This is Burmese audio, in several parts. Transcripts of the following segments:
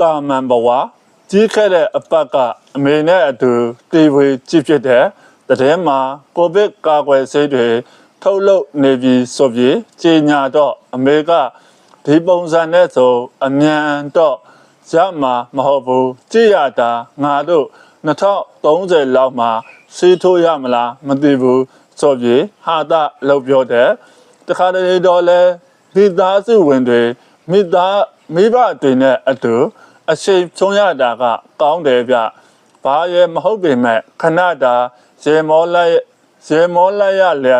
တာမန်ဘဝကြီးခဲ့တဲ့အပတ်ကအမေနဲ့အတူတီဝေကြည့်ဖြစ်တဲ့တည်မှာကိုဗစ်ကာကွယ်ဆေးတွေထုတ်လုပ်နေပြီဆိုပြီးကြေညာတော့အမေကဒီပုံစံနဲ့ဆိုအမြန်တော့ရမှာမဟုတ်ဘူးကြည့်ရတာငါတို့2030လောက်မှာဆေးထိုးရမလားမသိဘူးဆိုပြီးဟာတာလောက်ပြောတဲ့တခါတလေတော့လဲမိသားစုဝင်တွေမိသားမိဘတွေနဲ့အတူ အရှိန်ချုံရတာက ကောင်းတယ်ဗျဘာရဲ့မဟုတ်ပေမဲ့ခဏတာရေမောလိုက်ရေမောလိုက်ရလေ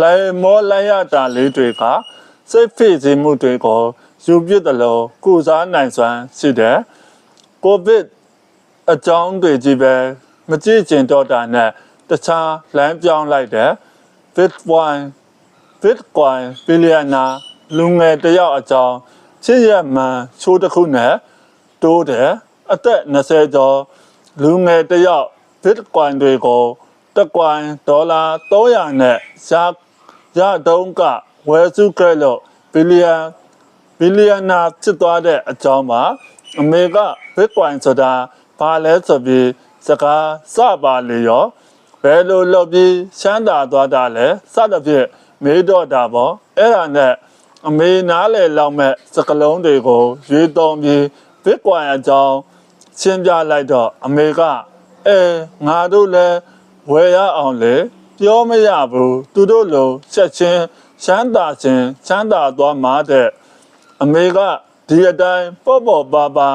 လေမောလိုက်ရတာလေးတွေကစိတ်ဖိစီးမှုတွေကိုယူပြစ်တယ်လို့ကုစားနိုင်စွမ်းရှိတယ်ကိုဗစ်အကြောင်းတွေကြီးပဲမကြည့်ကျင်တော့တာနဲ့တခြားလမ်းပြောင်းလိုက်တယ် Bitcoin Bitcoin ဘီလီယံနာလူငယ်တစ်ယောက်အကြောင်းချစ်ရမှန်ချိုးတစ်ခုနဲ့ တိုးတယ်အသက်20ကျော်လူငယ်တစ်ယောက် Bitcoin တွေကိုတစ်ကွိုင်ဒေါ်လာ300နဲ့ရှာရတုံးကဝယ်စုခဲ့လို့ဘီလီယံဘီလီယံနာဖြစ်သွားတဲ့အကြောင်းပါအမေက Bitcoin ဆိုတာဘာလဲဆိုပြီးစကားစပါလေရောဘယ်လိုလုပ်ပြီးရှမ်းသာသွားတာလဲစသဖြင့်မေးတော့တာပေါ့အဲ့ဒါနဲ့အမေနားလေလောက်မဲ့စကလုံးတွေကိုရွေးတော်ပြီး Bitcoin အကြောင်းရှင်းပြလိုက်တော့အမေကအဲငါတို့လည်းဝယ်ရအောင်လေပြောမရဘူးသူတို့လိုချက်ချင်းရှမ်းသာချင်းချမ်းသာသွားမှာတဲ့အမေကဒီအတိုင်းပေါ့ပေါ့ပါပါ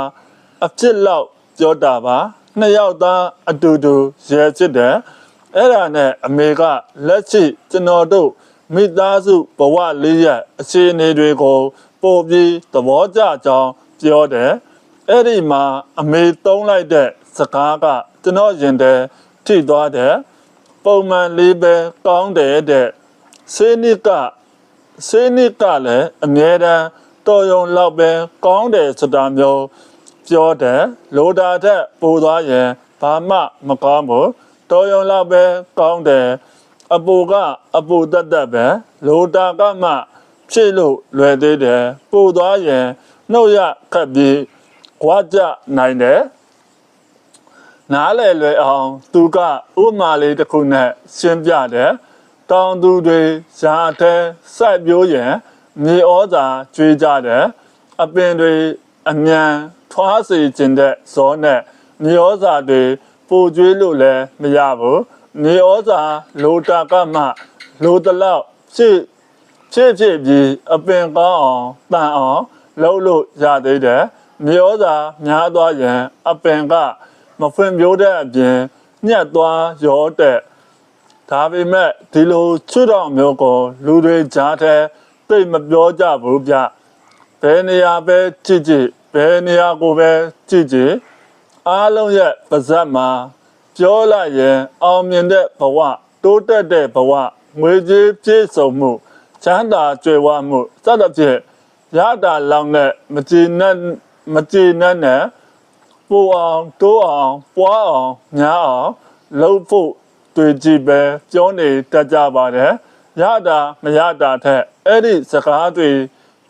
အဖြစ်လောက်ပြောတာပါနှစ်ယောက်သားအတူတူရဲချစ်တယ်အဲ့ဒါနဲ့အမေကလက်ရှိကျွန်တော်တို့မိသားစုဘဝလေးရဲ့အခြေအနေတွေကိုပို့ပြီးသဘောကျကြောင်းပြောတယ် အဲ့ဒီမှာအမေသုံးလိုက်တဲ့စကားကကျွန်တော်ရင်ထဲထိသွားတယ်ပုံမှန်လေးပဲကောင်းတယ်တဲ့စေနိကစေနိကလည်းအမြဲတမ်းတော်ရုံလောက်ပဲကောင်းတယ်ဆိုတာမျိုးပြောတယ်လိုတာထက်ပိုသွားရင်ဘာမှမကောင်းဘူးတော်ရုံလောက်ပဲကောင်းတယ်အပူကအပူတက်တက်ပဲလိုတာကမှဖြစ်လို့လွယ်သေးတယ်ပိုသွားရင်နှုတ်ရခက်ပြီး ခွာကြနိုင်တယ်နားလေလွယ်အောင် သူကဥမာလေးတစ်ခုနဲ့ရှင်းပြတယ်တောင်သူတွေဇာထဲစိုက်ပျိုးရင်မြေဩဇာကျွေးကြတယ်အပင်တွေအမြန်ထွားစေခြင်းတဲ့ဇောနဲ့မြေဩဇာတွေပိုကျွေးလို့လည်းမရဘူးမြေဩဇာလိုတာကမှလိုတလောက်ဖြစ်ဖြစ်ဖြစ်ပြီးအပင်ကောင်းအောင်တန်အောင်လုပ်လို့ရသေးတယ် မြေဩဇာများသွားရင်အပင်က မဖွံ့ဖြိုးတဲ့အပြင်ညက်သွားရောတဲ့ဒါပေမဲ့ဒီလိုချွတ်တော်မျိုးကိုလူတွေကြားထဲသိမပြောကြဘူးဗျဘယ်နေရာပဲကြည့်ကြည့်ဘယ်နေရာကိုပဲကြည့်ကြည့်အားလုံးရဲ့ပါဇက်မှာပြောလိုက်ရင်အောင်မြင်တဲ့ဘဝတိုးတက်တဲ့ဘဝငွေကြေးပြည့်စုံမှုချမ်းသာကြွယ်ဝမှုစသဖြင့်ရတာလောင်းနဲ့မကြည်နဲ့ မကြည်နဲ့နဲ့ပိုအောင်တိုးအောင်ပွားအောင်များအောင်လှုပ်ဖို့တွေ့ကြည့်ပဲပြောနေတတ်ကြပါတယ်ရတာမရတာထက်အဲ့ဒီစကားတွေ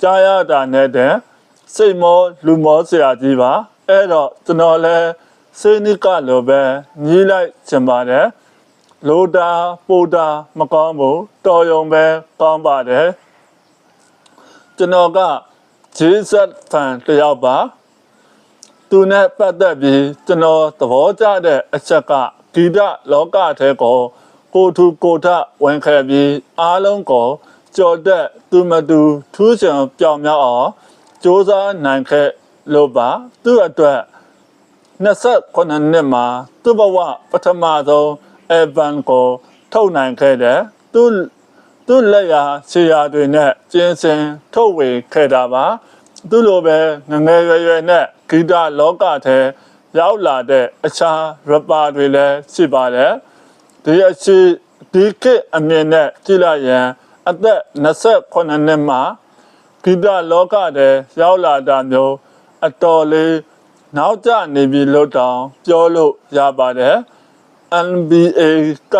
ကြားရတာနဲ့တဲ့စိတ်မောလူမောဆရာကြီးပါအဲ့တော့ကျွန်တော်လဲစေနိကလိုပဲညီးလိုက်ချင်ပါတယ်လိုတာပိုတာမကောင်းဘူးတော်ယုံပဲကောင်းပါတယ်ကျွန်တော်က ဂျေဇတ်ဖန်တယောက်ပါသူနဲ့ပတ်သက်ပြီးကျွန်တော်သဘောကျတဲ့အချက်ကဂီတလောကထဲကိုကိုထူကိုထဝင်ခဲ့ပြီးအားလုံးကိုကြော်တက်သူမတူထူးချွန်ပြောင်မြောက်အောင်စ조사နိုင်ခဲ့လို့ပါသူ့အတွက်29နှစ်မှာသူ့ဘဝပထမဆုံးအဗန်ကိုထုတ်နိုင်ခဲ့တယ်သူ သူ့လက်ရာခြေရာတွေနဲ့ကျင်းစင်ထုတ်ဝေခဲ့တာပါသူ့လိုပဲငငယ်ရွယ်ရွယ်နဲ့ဂီတလောကထဲရောက်လာတဲ့အခြားရပါတွေလည်းရှိပါတယ်ဒီအရှိဒီခေတ်အမြင်နဲ့ကြည့်လိုက်ရင်အသက်28နှစ်မှာဂီတလောကထဲရောက်လာတာမျိုးအတော်လေးနောက်ကျနေပြီလို့တောင်ပြောလို့ရပါတယ် NBA က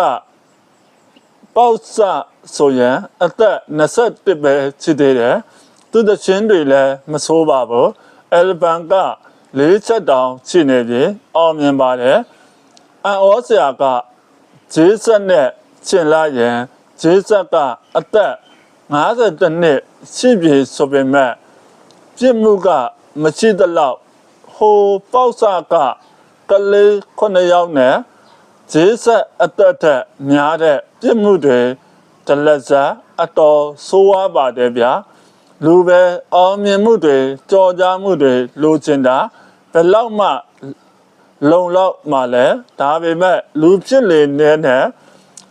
ပေါ့ဆာ ဆိုရင်အသက်21ပဲရှိသေးတယ်သူတချင်းတွေလည်းမဆိုးပါဘူးအယ်ဘန်ကလေးချက်တောင်ရှိနေပြီအောင်မြင်ပါတယ်အန်ဩဆရာကဂျေးဆက်နဲ့ရှင်လာရင်ဂျေးဆက်ကအသက်52နှစ်ရှိပြီဆိုပေမဲ့ပြစ်မှုကမရှိသလောက်ဟိုပေါက်ဆကကလေး9ယောက်နဲ့ဂျေးဆက်အသက်ထက်များတဲ့ပြစ်မှုတွေ တလက်စားအတော်ဆိုးဝါးပါတယ်ဗျာလူပဲအောင်မြင်မှုတွေကြော်ကြားမှုတွေလိုချင်တာဘယ်လောက်မှလုံလောက်မှလဲဒါပေမဲ့လူဖြစ်လေနေတဲ့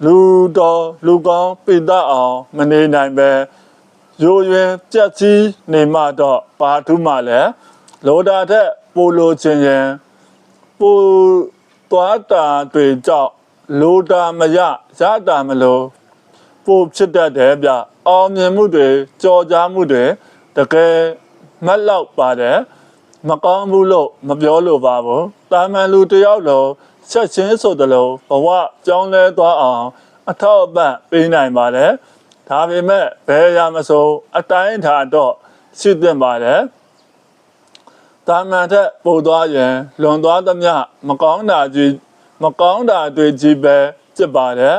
လူတော်လူကောင်းပိတအောင်မနေနိုင်ပဲရိုးရွယ်ပြက်စီးနေမှတော့ပါထုမှလဲလောတာထက်ပိုလိုချင်ရင်ပိုသွားတာတွေကြောင့်လိုတာမရရတာမလို့ ပိုဖြစ်တတ်တယ်ဗျအောင်မြင်မှုတွေကြော်ကြားမှုတွေတကယ်မက်လောက်ပါတယ်မကောင်းဘူးလို့မပြောလို့ပါဘူးတာမန်လူတယောက်လုံးဆက်ချင်းဆိုတယ်လို့ဘဝကြောင်းလဲသွားအောင် အထောက်အပံ့ပေးနိုင်ပါတယ်ဒါပေမဲ့ဘယ်ရမဆိုအတိုင်းထာတော့ရှိသင့်ပါတယ်တာမန်ထက်ပို့သွားရင်လွန်သွားသမျှမကောင်းတာကြီးမကောင်းတာတွေကြီးပဲဖြစ်ပါတယ်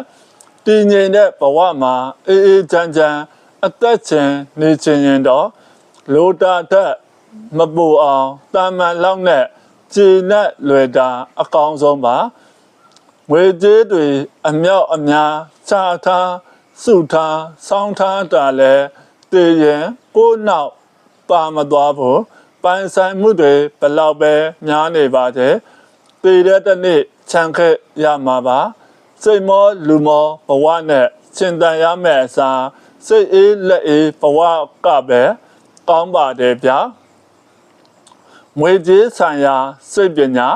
တည်ငြိမ်တဲ့ဘဝမှာအေးအေးချမ်းချမ်းအသက်ရှင်နေချင်ရင်တော့လိုတာထက်မပူအောင်တာမန်လောက်နဲ့ခြေနဲ့လွယ်တာအကောင်းဆုံးပါငွေကြေးတွေအမြောက်အများချထားစုထားစောင်းထားတာလဲတည်ရင်ကိုယ်နောက်ပါမသွားဘူးပိုင်ဆိုင်မှုတွေဘယ်လောက်ပဲများနေပါသေးတည်တဲ့တစ်နေ့ခြံခဲ့ရမှာပါ စိတ်မောလူမောဘဝနဲ့ရှင်တန်ရမယ့်အစားစိတ်အေးလက်အေးဘဝကပဲကောင်းပါတယ်ဗျာငွေကြေးဆိုင်ရာစိတ်ပညာ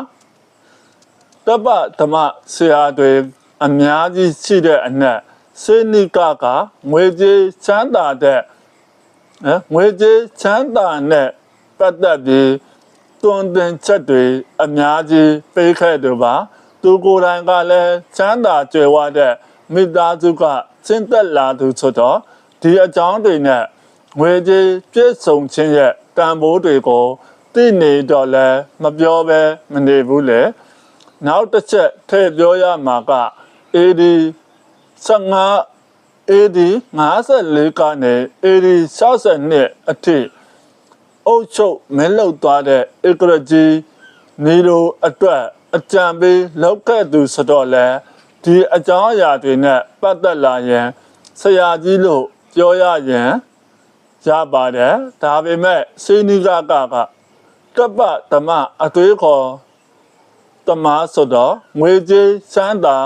တပ္ပဓမ္မဆရာတွေအများကြီးရှိတဲ့အနက်စေနိကကငွေကြေးချမ်းသာတဲ့နော်ငွေကြေးချမ်းသာနဲ့ပတ်သက်ပြီးတွန်တင်ချက်တွေအများကြီးပေးခဲ့တယ်ပါ သူကိုယ်တိုင်ကလည်းချမ်းသာကြွယ်ဝတဲ့မိသားစုကစင့်သက်လာသူဆိုတော့ဒီအကြောင်းတွေနဲ့ငွေကြေးပြည့်စုံခြင်းရဲ့တန်ဖိုးတွေကိုသိနေတော့လဲမပြောဘဲမနေဘူးလေနောက်တစ်ချက်ထည့်ပြောရမှာက AD 15 AD 54ကနေ AD 62အထိအုတ်ချုပ်မင်းလောက်သွားတဲ့ဧကရကြီးနေလိုအတွက် အကြံပေးလောက်ခဲ့သူဆိုတော့လဲဒီအကြောင်းအရာတွေနဲ့ပတ်သက်လာရင်ဆရာကြီးလို့ပြောရရင်ရပါတယ်ဒါပေမဲ့စေနိကကကတပ္ပဓမ္မအသွေးခေါ်တမဆိုတော့ငွေကြေးစမ်းတာ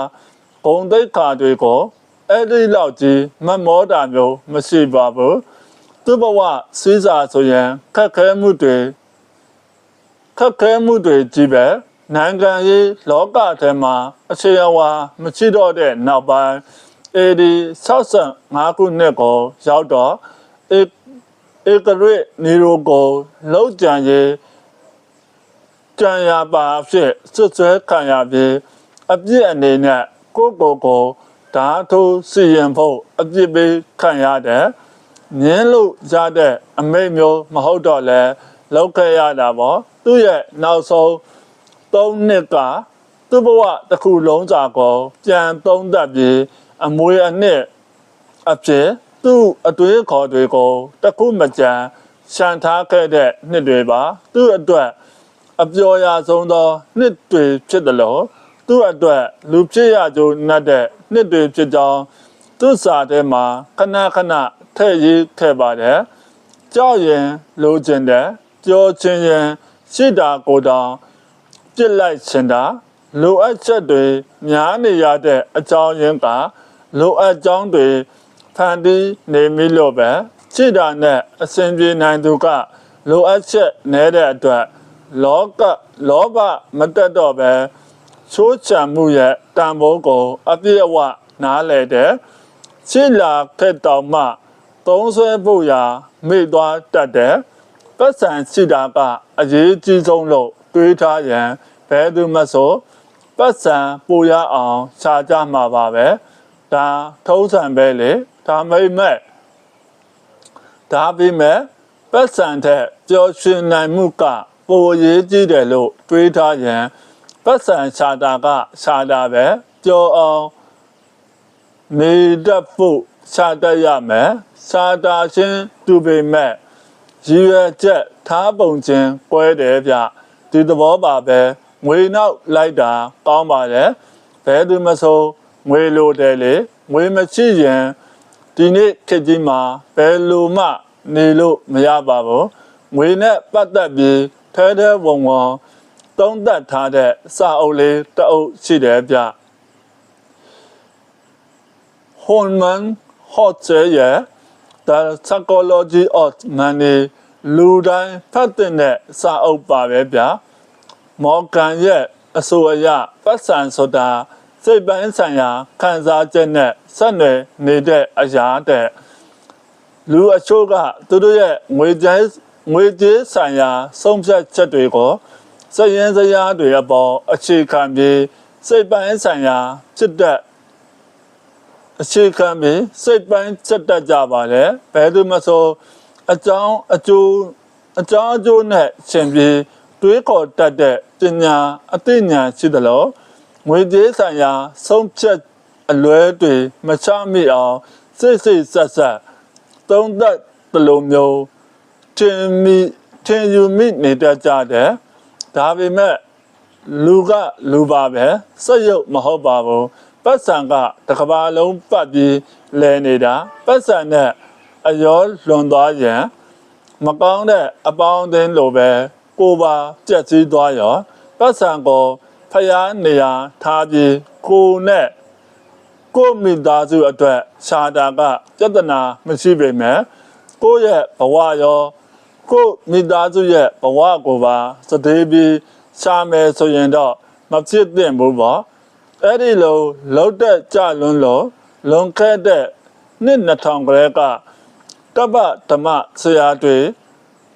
ဂုံတိတ်ခါတွေကိုအဲ့ဒီလောက်ကြီးမမောတာမျိုးမရှိပါဘူးသူ့ဘဝစီးစာဆိုရင်ခက်ခဲမှုတွေခက်ခဲမှုတွေကြီးပဲ နိုင်ငံရေးလောကထဲမှာအခြေအဝါမရှိတော့တဲ့နောက်ပိုင်း AD 65ခုနှစ်ကိုရောက်တော့ဧဧကရစ်နီရိုကိုလောက်ကြံရေးကြံရပါဖြစ်စွတ်စွဲခံရပြီးအပြစ်အနေနဲ့ကိုကိုကိုဓာထိုးစီရင်ဖို့အပြစ်ပေးခံရတယ်ငင်းလို့ရတဲ့အမိတ်မျိုးမဟုတ်တော့လဲလောက်ခဲ့ရတာပေါ့သူ့ရဲ့နောက်ဆုံး ၃နှစ်ကသူ့ဘဝတစ်ခုလုံးစာကိုပြန်သုံးသပ်ပြီးအမွေအနှစ်အဖြစ်သူ့အတွေးခေါ်တွေကိုတစ်ခုမကြံရှန်ထားခဲ့တဲ့နှစ်တွေပါ သူ့အတွက်အပျော်ရဆုံးသောနှစ်တွေဖြစ်တယ်လို့သူ့အတွက်လူဖြစ်ရကြုံနဲ့တဲ့နှစ်တွေဖြစ်ကြောင်းသူ့စာထဲမှာခဏခဏထည့်ရေးခဲ့ပါတယ်ကြောက်ရင်လိုချင်တယ်ကြောချင်းရင်ရှိတာကိုတောင် ပြစ်လိုက်ချင်တာလိုအပ်ချက်တွေများနေရတဲ့အကြောင်းရင်းကလိုအပ်ကြောင်းတွေဖန်တီးနေမိလို့ပဲရှိတာနဲ့အစဉ်ပြေနိုင်သူကလိုအပ်ချက်နေတဲ့အတွက်လောကလောဘမတက်တော့ပဲချိုးချံမှုရဲ့တန်ဖိုးကိုအပြည့်အဝနားလဲတဲ့ရှိလာခဲ့တော်မှသုံးဆွဲဖို့ရာမိသွားတတ်တဲ့ပတ်စံရှိတာကအရေးကြီးဆုံးလို့ တွေးထားရန်ဘယ်သူမှဆိုပတ်စံပူရအောင်ရှားကြမှာပါပဲဒါထုံးစံပဲလေဒါမိမဲ့ဒါပြီးမဲ့ပတ်စံတဲ့ပျော်ရွှင်နိုင်မှုကပိုရေးကြည့်တယ်လို့တွေးထားရင်ပတ်စံရှာတာကရှာတာပဲကြောအောင်နေတတ်ဖို့ရှာတတ်ရမယ်ရှာတာချင်းသူပေမဲ့ရည်ရွယ်ချက်ထားပုံချင်းကွဲတယ်ဗျ ဒီသဘောပါပဲငွေနောက်လိုက်တာကောင်းပါတယ်ဘယ်သူမဆိုငွေလိုတယ်လေငွေမရှိရင်ဒီနေ့ခေတ်ကြီးမှာဘယ်လိုမှနေလို့မရပါဘူးငွေနဲ့ပတ်သက်ပြီးထဲထဲဝုံဝုံသုံးသပ်ထားတဲ့စာအုပ်လေးတစ်အုပ်ရှိတယ်ဗျ Holman Hotze ရဲ့ The Psychology of Money လူတိုင်းဖတ်တဲ့စာအုပ်ပါပဲဗျမော်ကန်ရဲ့အဆိုအရပတ်စံဆိုတာစိတ်ပိုင်းဆိုင်ရာခံစားချက်နဲ့ဆက်နွယ်နေတဲ့အရာတဲ့လူအချို့ကသူတို့ရဲ့ငွေကြေးငွေကြေးဆိုင်ရာဆုံးဖြတ်ချက်တွေကိုစည်ရင်စရာတွေအပေါ်အခြေခံပြီးစိတ်ပိုင်းဆိုင်ရာဖြစ်တဲ့အခြေခံပြီးစိတ်ပိုင်းချက်တတ်ကြပါလေဘယ်သူမဆို အကြောင်းအကျိုးအကြောင်းအကျိုးနဲ့ရှင်ပြီးတွေးခေါ်တတ်တဲ့ပညာအသိဉာဏ်ရှိသလိုငွေကြေးဆိုင်ရာ ဆုံးဖြတ်အလွဲတွေမချမိအောင်စိတ်စိတ်ဆက်ဆက်သုံးသပ်တလိုမျိုးထင်မိထင်ယူမိနေတတ်ကြတယ်ဒါပေမဲ့လူကလူပါပဲစက်ရုပ်မဟုတ်ပါဘူးပတ်စံကတစ်ကဘာလုံးပတ်ပြီးလဲနေတာပတ်စံနဲ့ အယောလွန်သွားရင်မကောင်းတဲ့အပေါင်းအသင်းလိုပဲကိုပါပြက်စီးသွားရောပတ်စံကိုဖျားနေရာထားပြီးကိုနဲ့ကိုမိသားစုအတွက်ရှာတာကပြဿနာမရှိပေမဲ့ကိုရဲ့ဘဝရောကိုမိသားစုရဲ့ဘဝကိုပါစသေးပြီးရှာမယ်ဆိုရင်တော့မဖြစ်သင့်ဘူးပေါ့အဲ့ဒီလိုလောက်တဲ့ကြလွန်းလို့လွန်ခဲ့တဲ့နှစ်2000ကလေးက တပ္ပဓမ္မဆရာတွေ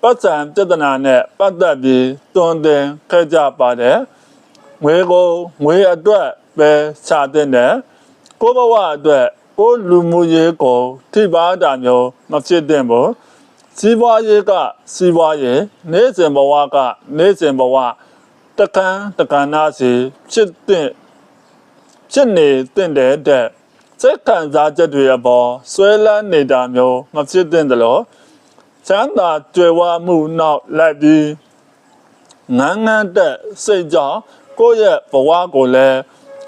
ပတ်စံပြဿနာနဲ့ပတ်သက်ပြီးတွင်တင်ခဲ့ကြပါတယ်ငွေကိုငွေအတွက်ပဲရှာတဲ့နဲ့ကိုယ့်ဘဝအတွက်ကိုယ်လူမှုရေးကိုထိပါတာမျိုးမဖြစ်သင့်ဘူးစီးပွားရေးကစီးပွားရေးနေ့စဉ်ဘဝကနေ့စဉ်ဘဝတကန်းတကန်းနာစီဖြစ်တဲ့ဖြစ်နေတဲ့တဲ့ စိတ်ခံစားချက်တွေအပေါ်ဆွဲလန်းနေတာမျိုးမဖြစ်သင့်တယ်လို့ချမ်းသာကြွယ်ဝမှုနောက်လိုက်ပြီးငန်းငန်းတဲ့စိတ်ကြောင့်ကိုယ့်ရဲ့ဘဝကိုလည်း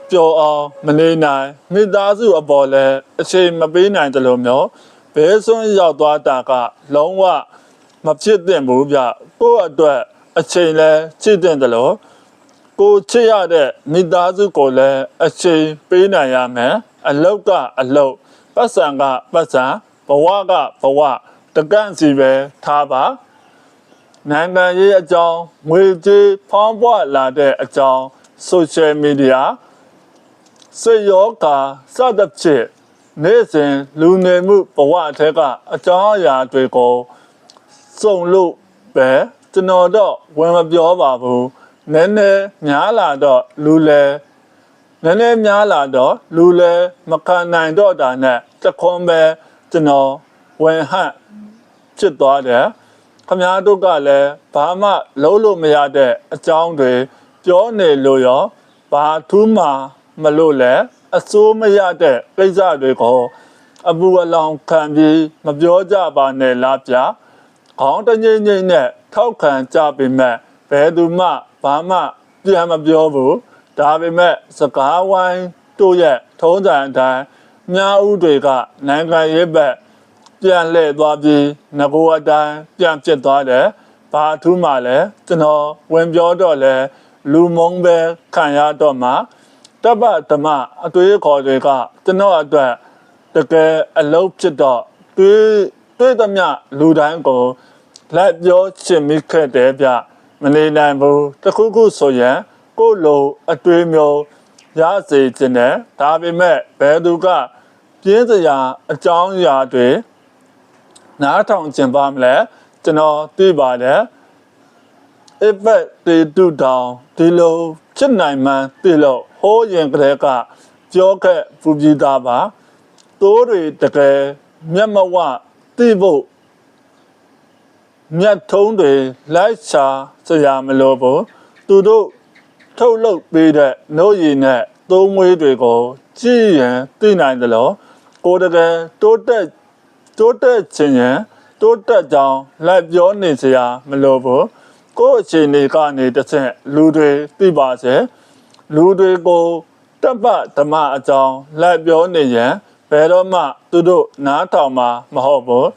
ပျော်အောင်မနေနိုင်မိသားစုအပေါ်လည်းအချိန်မပေးနိုင်တယ်လို့မျိုးဘဲစွန်းရောက်သွားတာက လုံးဝမဖြစ်သင့်ဘူးဗျကိုယ့်အတွက်အချိန်လဲချစ်တဲ့တယ်လို့ကိုချစ်ရတဲ့မိသားစုကိုလည်းအချိန်ပေးနိုင်ရမယ် အလုတ်ကအလုတ်ပတ်စံကပတ်စံဘဝကဘဝတကန့်စီပဲထားပါနိုင်ငံရေးအကြောင်းငွေကြေးဖောင်းပွားလာတဲ့အကြောင်း social media စေယောဂါစသဖြင့်နေ့စဉ်လူနေမှုဘဝအထက်ကအကြောင်းအရာတွေကိုစုံလို့ပဲကျွန်တော်တော့ဝင်မပြောပါဘူးနည်းနည်းများလာတော့လူလဲ နည်းနည်းများလာတော့လူလဲမခံနိုင်တော့တာနဲ့တခွန်ပဲကျွန်တော်ဝင်ဟန့်ဖြစ်သွားတယ်ခမားတို့ကလည်းဘာမှလုံးလို့မရတဲ့အကြောင်းတွေပြောနေလို့ရောဘာထူးမှမလို့လဲအစိုးမရတဲ့ကိစ္စတွေကိုအပူအလောင်ခံပြီးမပြောကြပါနဲ့လားဗျာခေါင်းတငိမ့်ငိမ့်နဲ့ထောက်ခံကြပေမဲ့ဘယ်သူမှဘာမှပြန်မပြောဘူး ဒါပေမဲ့စကားဝိုင်းတို့ရဲ့ထုံးစံအတိုင်းမြားဥတွေကနိုင်ငံရေးဘက်ပြန်လှည့်သွားပြီးငကိုအတိုင်းပြန်ဖြစ်သွားတယ်ဘာထူးမှလဲကျွန်တော်ဝင်ပြောတော့လဲလူမုံပဲခံရတော့မှတပ္ပဓမ္မအသွေးခေါ်တွေကကျွန်တော်အတွက်တကယ်အလုပ်ဖြစ်တော့တွေးတွေးသမျှလူတိုင်းကိုလက်ပြောချင်မိခဲ့တယ်ဗျမနေနိုင်ဘူးတခုခုဆိုရင် ကိုယ့်လိုအတွေးမျိုးရစေခြင်းနဲ့ဒါပေမဲ့ဘယ်သူကပြင်းစရာအကြောင်းအရာတွေနားထောင်ကျင်ပါမလဲကျွန်တော်သိပါတယ်အဖက်တေတုတောင်ဒီလိုဖြစ်နိုင်မှန်းသိလို့ဟိုးရင်ကလေးကပြောခဲ့ပူပြီးသားပါတိုးတွေတကယ်မျက်မဝသိဖို့မြတ်ထုံးတွေလိုက်ချာစရာမလိုဘူးသူတို့ ထုတ်လုပ်ပေးတဲ့နှုတ်ရည်နဲ့သုံးမွေးတွေကိုကြည့်ရင်သိနိုင်တယ်လို့ကိုယ်တကယ်တိုးတက်တိုးတက်ခြင်းရင်တိုးတက်ကြောင်းလိုက်ပြောနေစရာမလိုဘူးကိုယ့်အခြေအနေကနေတစ်ဆင့်လူတွေသိပါစေလူတွေကိုတပ်ပဓမ္မအကြောင်းလိုက်ပြောနေရင်ဘယ်တော့မှသူတို့နားထောင်မှာမဟုတ်ဘူး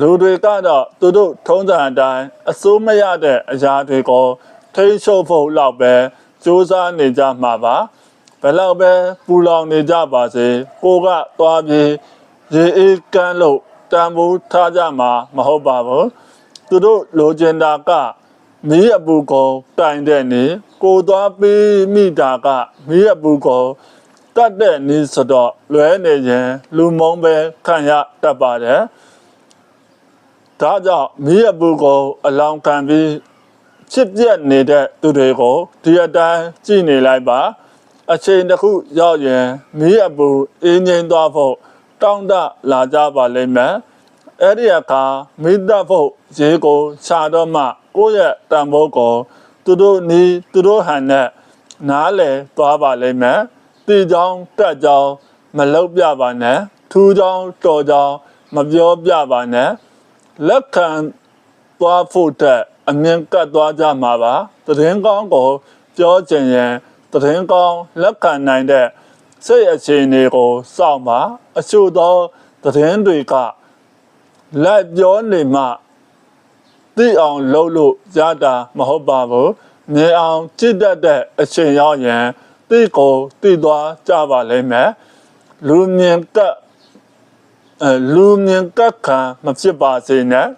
လူတွေကတော့သူတို့ထုံးစံအတိုင်းအစိုးမရတဲ့အရာတွေကိုထိန်းချုပ်ဖို့လောက်ပဲ စူးစမ်းနေကြမှာပါဘယ်လောက်ပဲပူလောင်နေကြပါစေကိုကသွားပြီးရေအေးကန်းလို့တန်ဖိုးထားကြမှာမဟုတ်ပါဘူးသူတို့လိုချင်တာကမီးအပူကိုတိုင်တဲ့နေကိုသွားပြီးမိတာကမီးအပူကိုတတ်တဲ့နေဆိုတော့လွဲနေရင်လူမုံပဲခံရတတ်ပါတယ်ဒါကြောင့်မိရပူကိုအလောင်းခံပြီး ချစ်ပြက်နေတဲ့သူတွေကိုဒီအတိုင်းကြည့်နေလိုက်ပါအချိန်တစ်ခုရောက်ရင်မိရပူအင်းငိမ့်သွားဖို့တောင်းတလာကြပါလိမ့်မယ်အဲ့ဒီအခါမိတ္တဖို့ဈေးကိုခြာတော့မှကိုယ့်ရဲ့တန်ဖိုးကိုသူတို့နီးသူတို့ဟန်နဲ့နားလေသွားပါလိမ့်မယ်တီချောင်းတက်ချောင်းမလောက်ပြပါနဲ့ထူချောင်းတော်ချောင်းမပြောပြပါနဲ့လက်ခံသွားဖို့တဲ့ အမြင်ကတ်သွားကြမှာပါသတင်းကောင်းကိုပြောချင်ရင်သတင်းကောင်းလက်ခံနိုင်တဲ့စိတ်အခြေအနေကိုစောင့်ပါအချို့သောသတင်းတွေကလက်ပြောနေမှသိအောင်လုပ်လို့ရတာမဟုတ်ပါဘူးမြင်အောင်ကြည့်တတ်တဲ့အချိန်ရောက်ရင်သိကိုသိသွားကြပါလိမ့်မယ်လူမြင်ကတ်အဲလူမြင်ကတ်ခံမဖြစ်ပါစေနဲ့